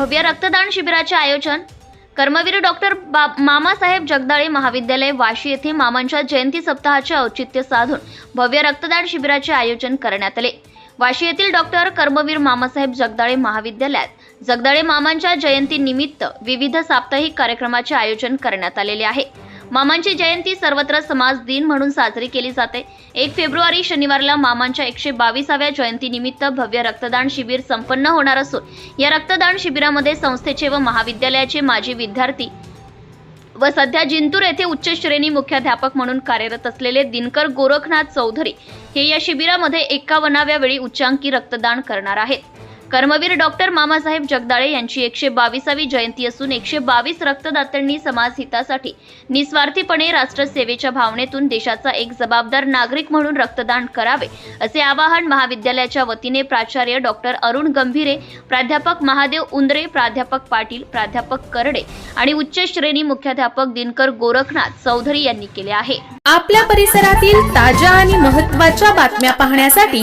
भव्य रक्तदान शिबिराचे आयोजन. कर्मवीर डॉक्टर बा मामासाहेब जगदाळे महाविद्यालय वाशी येथे मामांच्या जयंती सप्ताहाचे औचित्य साधून भव्य रक्तदान शिबिराचे आयोजन करण्यात आले. वाशी येथील डॉक्टर कर्मवीर मामासाहेब जगदाळे महाविद्यालयात जगदाळे मामांच्या जयंतीनिमित्त विविध साप्ताहिक कार्यक्रमाचे आयोजन करण्यात आलेले आहे. मामांची जयंती सर्वत्र समाज दिन म्हणून साजरी केली जाते. एक फेब्रुवारी शनिवारला मामांच्या एकशे बावीसाव्या जयंतीनिमित्त भव्य रक्तदान शिबिर संपन्न होणार असून या रक्तदान शिबिरामध्ये संस्थेचे व महाविद्यालयाचे माजी विद्यार्थी व सध्या जिंतूर येथे उच्च श्रेणी मुख्याध्यापक म्हणून कार्यरत असलेले दिनकर गोरखनाथ चौधरी हे या शिबिरामध्ये एकावन्नाव्या वेळी उच्चांकी रक्तदान करणार आहेत. कर्मवीर डॉक्टर मामासाहेब जगदाळे यांची एकशे बावीसावी जयंती असून एकशे बावीस रक्तदात्यांनी समाजहितासाठी निस्वार्थीपणे राष्ट्रसेवेच्या भावनेतून देशाचा एक जबाबदार नागरिक म्हणून रक्तदान करावे असे आवाहन महाविद्यालयाच्या वतीने प्राचार्य डॉक्टर अरुण गंभीरे प्राध्यापक महादेव उंदरे प्राध्यापक पाटील प्राध्यापक करडे आणि उच्च श्रेणी मुख्याध्यापक दिनकर गोरखनाथ चौधरी यांनी केले आहे. आपल्या परिसरातील ताज्या आणि महत्त्वाच्या बातम्या पाहण्यासाठी